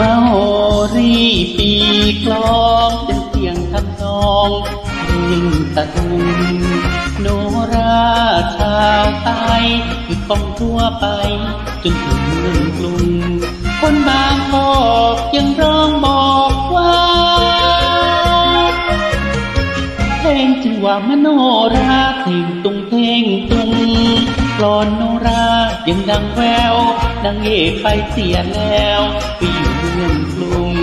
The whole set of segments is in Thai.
มาโหรีปีกลองเป็นเสียงทำนองยิ่งตะตุงโนราชาวใต้คือกองทั่วไปจนถึงเมืองกรุงคนบางบอกยังร้องบอกว่าเพลงจึงว่ามโนราเพลงตุงเพลงตุง กลอนโนรายังดังแววนางเอกไปเสียแล้วไปอยู่เมืองกรุง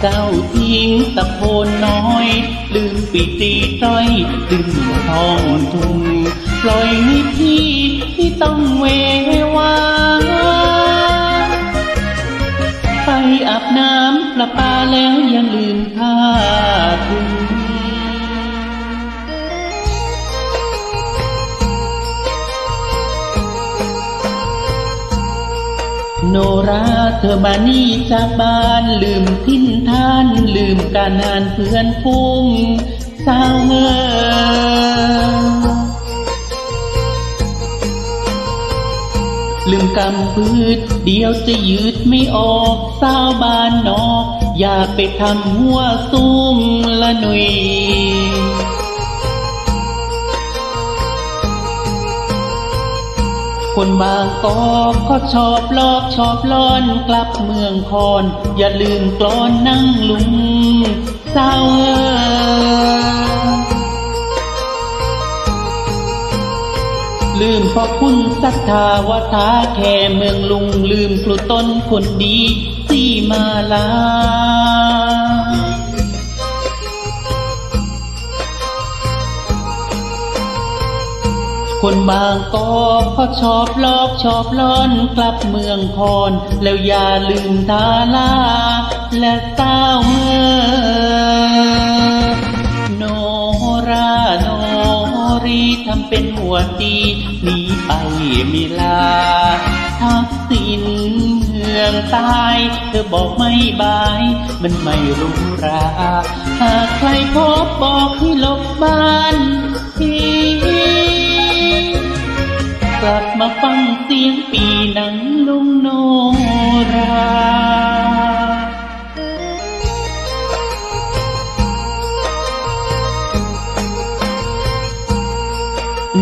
เจ้าทิ้งตะโพนน้อย ลืมปีตีต้อยลืมหนุ่มทองทุ่งปล่อยให้พี่ที่ต้องเววาไปอาบน้ำประปาแล้วย่าลืมผ้า โนราเธอมานี่จากบ้านลืมทิ้นท่าน ลืมการงานเพื่อนฟุ้งสาวเงอลืมกำพืชเดียวจะยืดไม่ออกสาวบ้านนอก อย่าไปทำหัวสูงละหนุ่ย คนบางกอกก็ชอบลอกชอบล้อนกลับเมืองคอน อย่าลืมกลอนนั่งลุงสาวเอ๋ยลืมพอคุณศรัทธาวาทาแค่เมืองลุงลืมครูต้นคนดีที่มาลา คนบางกอกก็ชอบลอกชอบล้อนกลับเมืองคอนแล้วอย่าลืมทาลาและสาเมือโนราโนรีทำเป็นหัวตีหนีไปมิลา ทักสินเมืองใต้เธอบอกไม่บาย มันไม่รู้รา หากใครพบบอกให้หลบบ้านที กลับมาฟังเสียงปีหนังลุงโนรา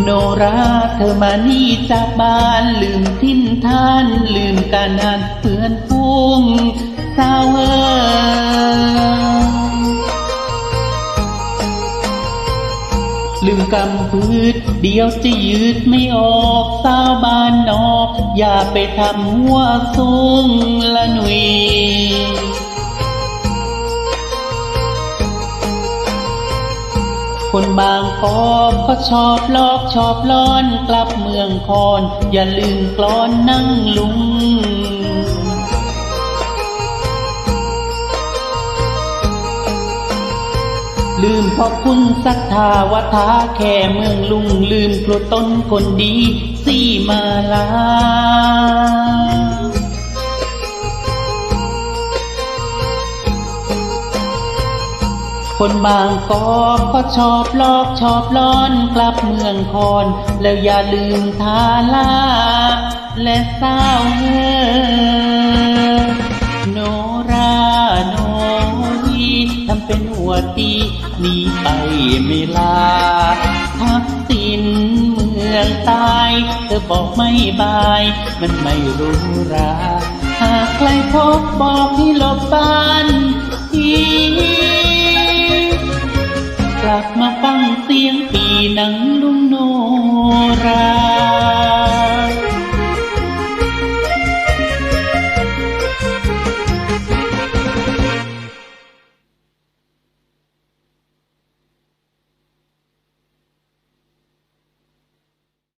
โนราเธอมานี่จากบ้านลืมทิ้นท่านลืมการงานเพื่อนฟุ้งสาวเอ๋ ลืมกำพืชเดียวจะยืดไม่ออกสาวบ้านนอก อย่าไปทำหัวสูงละหนุยคนบางกอกก็ชอบลอกชอบล้อนกลับเมืองคอน อย่าลืมกลอนนั่งลุง ลืมเพราะคุณศรัทธาวาทาแค่เมืองลุงลืมครูต้นคนดีสีมาลาคนบางกอกก็ชอบลอกชอบล้อนกลับเมืองคอนแล้วอย่าลืมทาลาและสาวเฮอ นีไปไม่ลาทักสินเมืองตายเธอบอกไม่บาย มันไม่รู้ราหากใครพบบอกให้หลบบ้านทีกลับมาฟังเสียงปีหนัง